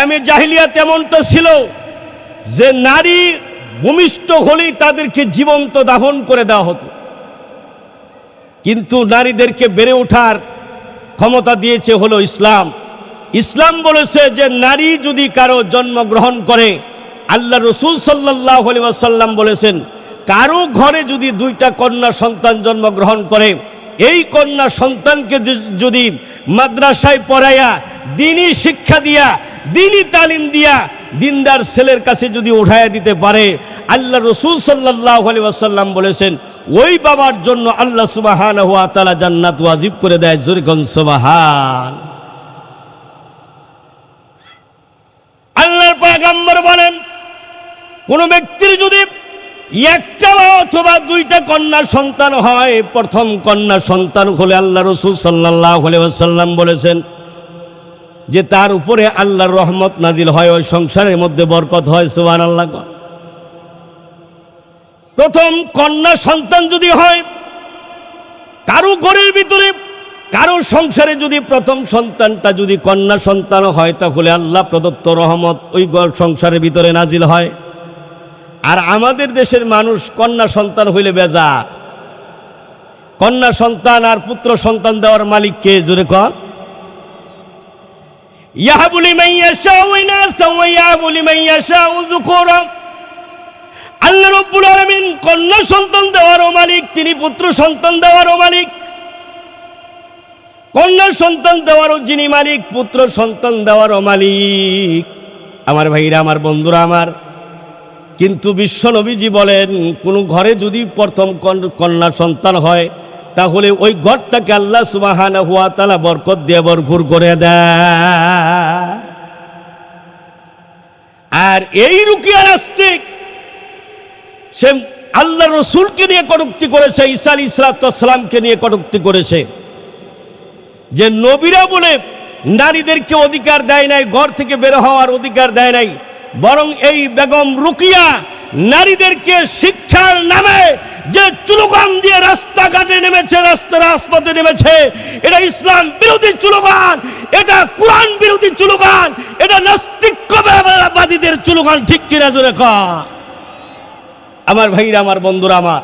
আয়ামে জাহিলিয়া তেমনটা ছিল যে নারী ভূমিষ্ঠ হলেই তাদেরকে জীবন্ত দাফন করে দেওয়া হতো। কিন্তু নারীদেরকে বেড়ে ওঠার ক্ষমতা দিয়েছে হলো ইসলাম। ইসলাম বলেছে যে নারী যদি কারও জন্মগ্রহণ করে আল্লাহ রসুল সাল্লাহ আসাল্লাম বলেছেন, কারও ঘরে যদি দুইটা কন্যা সন্তান জন্মগ্রহণ করে, এই কন্যা সন্তানকে যদি মাদ্রাসায় পড়াইয়া, দিনই শিক্ষা দিয়া দিনই তালিম দিয়া দিনদার ছেলের কাছে যদি উঠাইয়া দিতে পারে আল্লাহ রসুল সাল্লাহ আলি আসাল্লাম বলেছেন, ওই বাবার জন্য আল্লাহ সুবাহান হুয়া তালা জান্নাত ওয়াজিব করে দেয় জরিকন সুবাহান। আল্লাহর পাগাম্বর বলেন, কোন ব্যক্তির যদি একটা অথবা দুইটা কন্যা সন্তান হয়, প্রথম কন্যা সন্তান হলে আল্লাহ রসুল সাল্লাহ সাল্লাম বলেছেন যে তার উপরে আল্লাহর রহমত নাজিল হয়, ওই সংসারের মধ্যে বরকত হয় সুবান আল্লাহ প্রথম কন্যা সন্তান যদি হয়, কারও ঘরের ভিতরে, কারও সংসারে যদি প্রথম সন্তানটা যদি কন্যা সন্তান হয়, তাহলে আল্লাহ প্রদত্ত রহমত ওই সংসারের ভিতরে নাজিল হয়। আর আমাদের দেশের মানুষ কন্যা সন্তান হইলে বেজা কন্যা সন্তান আর পুত্র সন্তান দেওয়ার মালিককে জোরে কর শাওইনা সাওয়াইয়াবুলি মাইয়া শাউ যুকুরা আল্লাহ রব্বুল আলামিন কন্যা সন্তান দেওয়ারও মালিক, তিনি পুত্র সন্তান দেওয়ারও মালিক। কন্যা সন্তান দেওয়ারও যিনি মালিক, পুত্র সন্তান দেওয়ারও মালিক। আমার ভাইরা, আমার বন্ধুরা, আমার। কিন্তু বিশ্ব বলেন, কোনো ঘরে যদি প্রথম কন- কন্যা সন্তান হয় তাহলে ওই ঘরটাকে আল্লাহ সুবাহানা হুয়া তালা বরকত দিয়ে ভরপুর করে দেয়। আর এই রুকিয়া নাস্তিক, সে আল্লাহ রসুলকে নিয়ে কটুক্তি করেছে, ঈসা আলী ইসলাতামকে নিয়ে কটুক্তি করেছে। যে নবীরা বলে, নারীদেরকে অধিকার দেয় নাই, ঘর থেকে বের হওয়ার অধিকার দেয় নাই, বরং এই বেগম রুকিয়া নারীদেরকে শিক্ষার নামে যে চুলোগান দিয়ে রাস্তাঘাটে রাস্তা রাজপথে নেমেছে। এটা ইসলাম বিরোধী চুলোগান এটা কোরআন বিরোধী চুলোগান এটা নাস্তিক্যবাদীদের চুলোগান ঠিক কিনা জোরে আমার ভাইরা, আমার বন্ধুরা, আমার।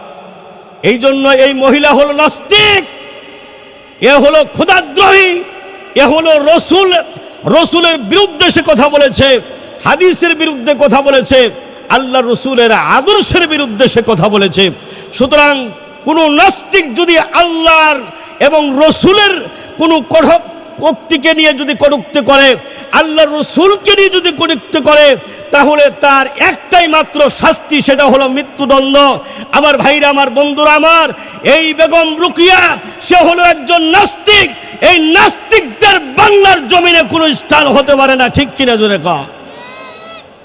এই জন্য এই মহিলা হলো নাস্তিক, এ হলো ক্ষুদাদ্রোহী এ হলো রসুল, রসুলের বিরুদ্ধে সে কথা বলেছে, হাদিসের বিরুদ্ধে কথা বলেছে, আল্লাহ রসুলের আদর্শের বিরুদ্ধে সে কথা বলেছে। সুতরাং কোনো নাস্তিক যদি আল্লাহর এবং রসুলের কোনো কঠোর উক্তিকে নিয়ে যদি কটুক্তি করে আল্লাহ রসুলকে নিয়ে যদি কটুক্তি করে, তাহলে তার একটাই মাত্র শাস্তি সেটা হলো মৃত্যুদণ্ড। আমার ভাইরা, আমার বন্ধুরা, আমার এই বেগম রুকিয়া, সে হলো একজন নাস্তিক। এই নাস্তিকদের বাংলার জমিনে কোনো স্থান হতে পারে না, ঠিক কিনা জোরে কর